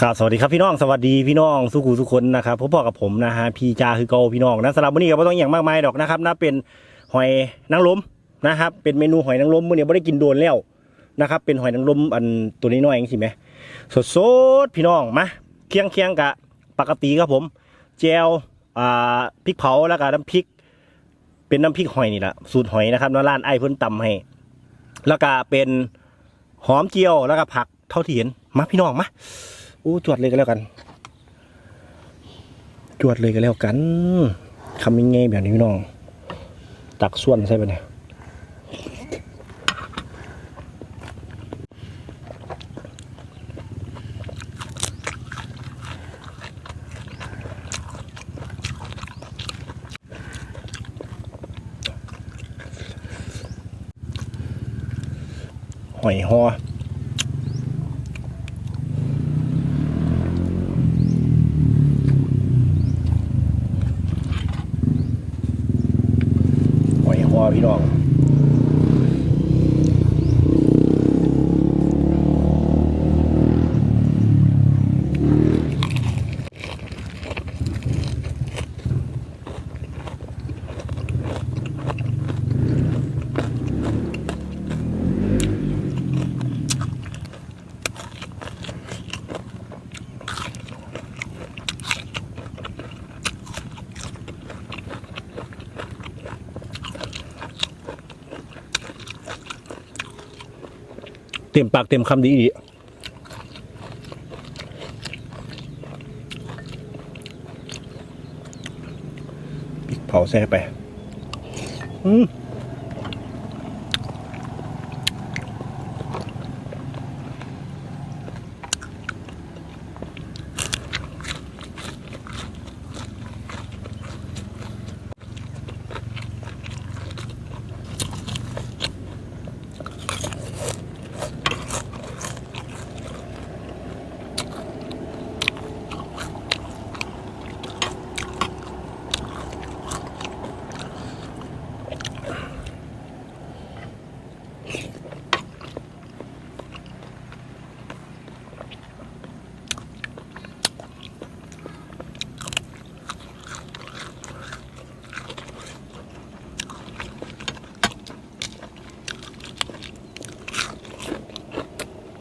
ครับสวัสดีครับพี่น้องสวัสดีพี่น้องสุขุสุคนนะครับพบกับผมนะฮะพี่จาคือเกาพี่น้องนะสำหรับวันนี้ก็ไม่ต้องอย่างมากมายดอกนะครับนะเป็นหอยนางรมนะครับเป็นเมนูหอยนางรมมื้อนี้ไม่ได้กินโดนแล้วนะครับเป็นหอยนางรมอันตัวนี้น้อยเองสิไหมสดสดพี่น้องมาเคียงเคียงกะปกติครับผมแจวอ่าพริกเผาแล้วก็น้ำพริก เป็นน้ำพริกหอยนี่แหละสูตรหอยนะครับแล้วร้านไอ้เพิ่นตำให้แล้วก็เป็นหอมเจียวแล้วก็ผักเท่าที่เห็นมาพี่น้องมา อู้จวดเลยก็แล้วกัน จวดเลยก็แล้วกันคำยังไงแบบนี้พี่น้อง ตักส่วนใช่ปะเนี่ยหอยหอ หอยหอ พี่น้อง เต็มปากเต็มคำดีอีพริกเผาแซ่ไป อืม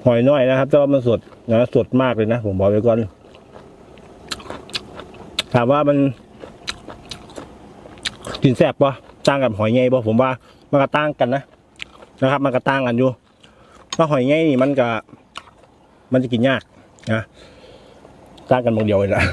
หอยน้อยนะครับแต่ว่ามันสดนะสดมากเลยนะผมบอกไปก่อน ถามว่ามันกินแซ่บปะต่างกับหอยไงปะผมว่ามันก็ต่างกันนะนะครับ มันก็ต่างกันอยู่เพราะหอยไงนี่มันก็มันจะกินยากนะต่างกันบางเดียวเลยนะ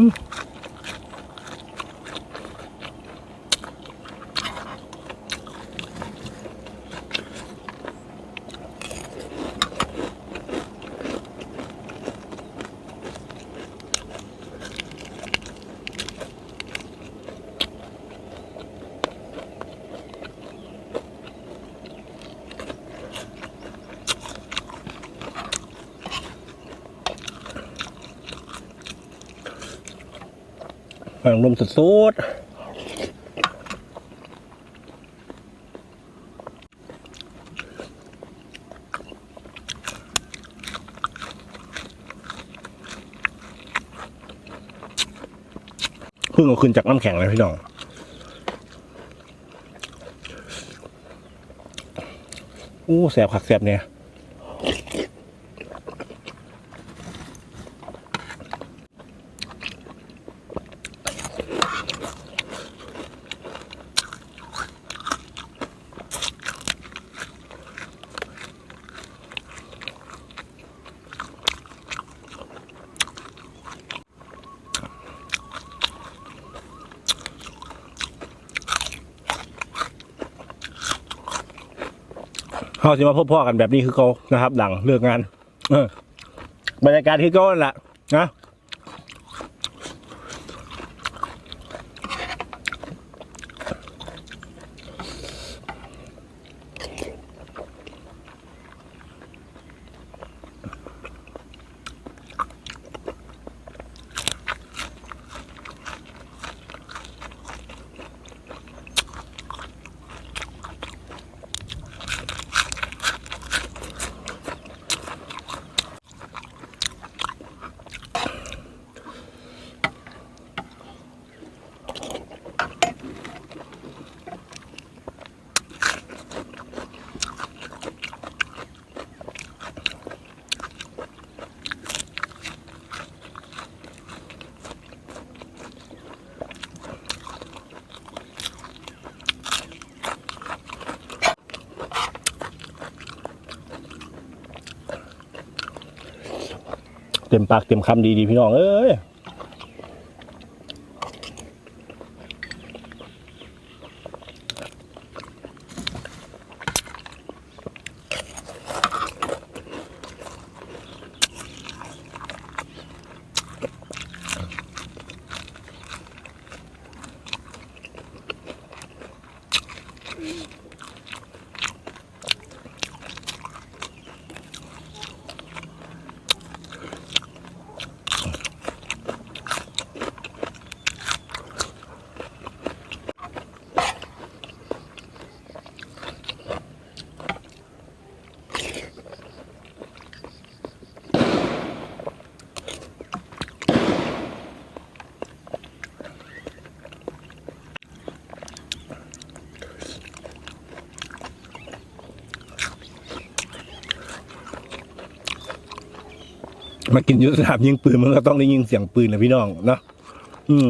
หางรมสดๆเพิ่งเอาขึ้นจากน้ำแข็งเลยพี่น้องอู้แสบขักแสบเนี่ย เขาจะมาพบพ่อกันแบบนี้คือเขานะครับ หลังเลิกงานเออบรรยากาศคือเขานั่นแหละนะ เต็มปากเต็มคำดีดีพี่น้องเอ้ย มากินยุทธศาสตร์ยิงปืนมันก็ต้องได้ยิงเสียงปืนนะพี่น้องเนาะอืม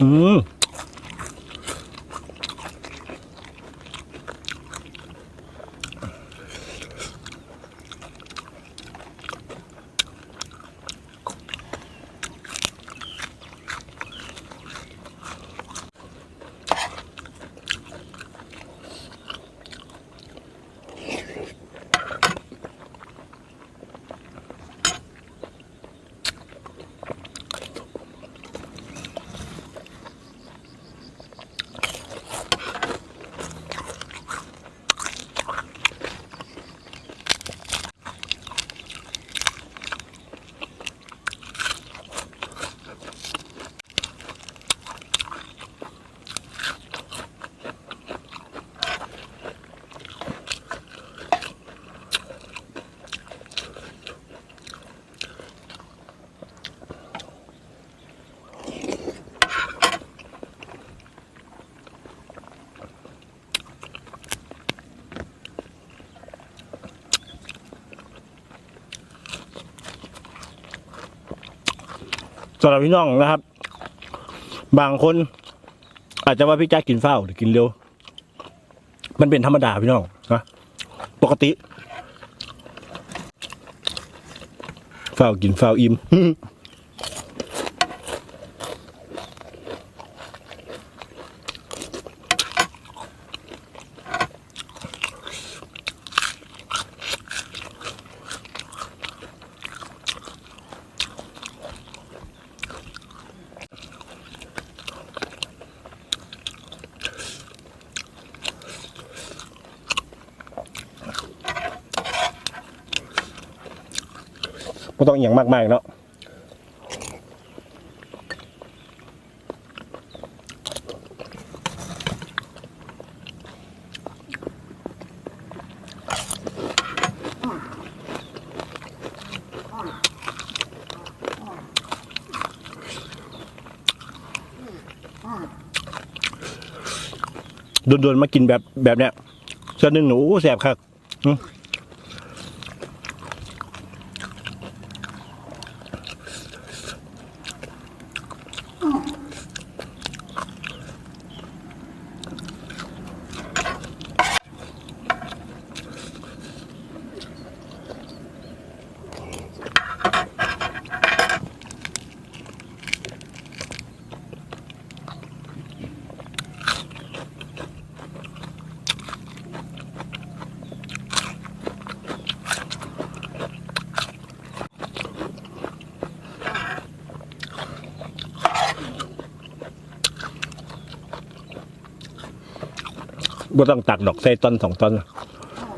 อืม สำหรับพี่น้องนะครับ บางคน อาจจะว่าพี่จ้ากินเฝ้าหรือกินเร็ว มันเป็นธรรมดาพี่น้องนะปกติเฝ้ากินเฝ้าอิ่ม ต้องอย่างมากมายเนาะโดนๆมากินแบบแบบเนี้ยเส้นหนึ่งหนูแสบคัก บ่ต้องตักดอกใส่ตอนสองตอน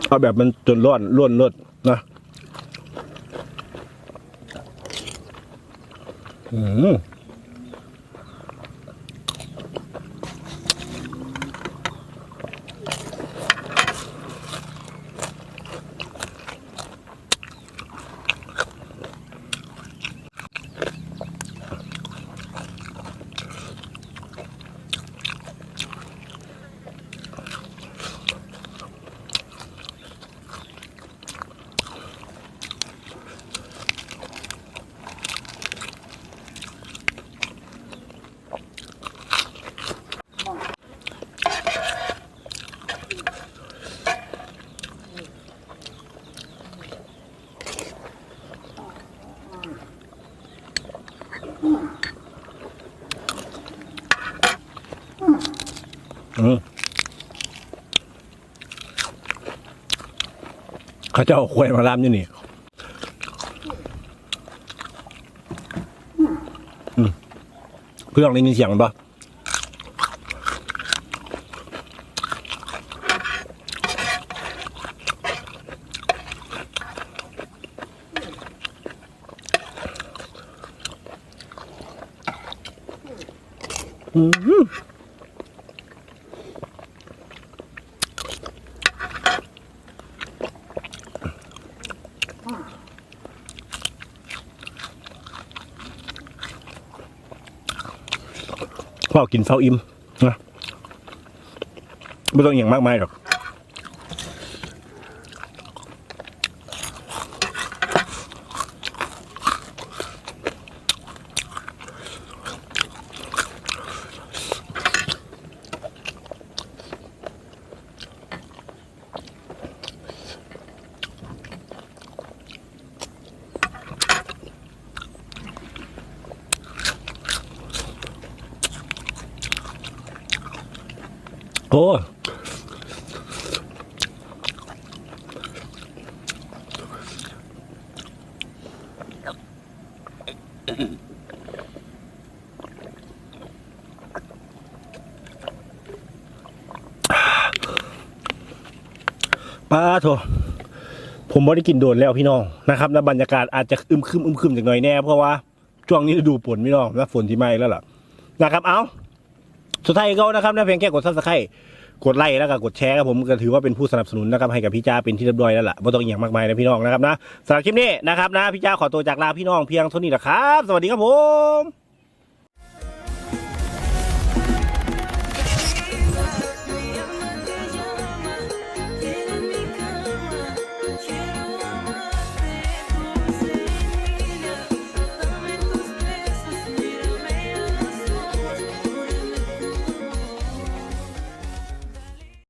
เอาแบบมันจนร้อนล้วนเลือดนะอืม เจะเอาควยมาลามอยู่นี่เพื่อนได้ยินเสียงปะ ฝ้ากินเฝ้าอิ่มนะไม่ต้องอย่างมากมายหรอก โป้าโถผมไม่ได้กินโดนแล้วพี่น้องนะครับแล้วบรรยากาศอาจจะอึมครึมอึมครึมจากหน่อยแน่เพราะว่าช่วงนี้ฤดูฝนพี่น้องแล้วฝนที่ไมาอีกแล้วล่ะนะครับเอ้า สุดท้ายก็นะครับนะเพียงแค่กดซับสไครต์กดไลค์แล้วก็กดแชร์ครับผมก็ถือว่าเป็นผู้สนับสนุนนะครับให้กับพี่จ้าเป็นที่เรียบร้อยแล้วล่ะไม่ต้องอหย่างมากมายนะพี่น้องนะครับนะสำหรับคลิปนี้นะครับนะพี่จ้าขอตัวจากลาพี่น้องเพียงเท่านี้นะครับ สวัสดีครับผม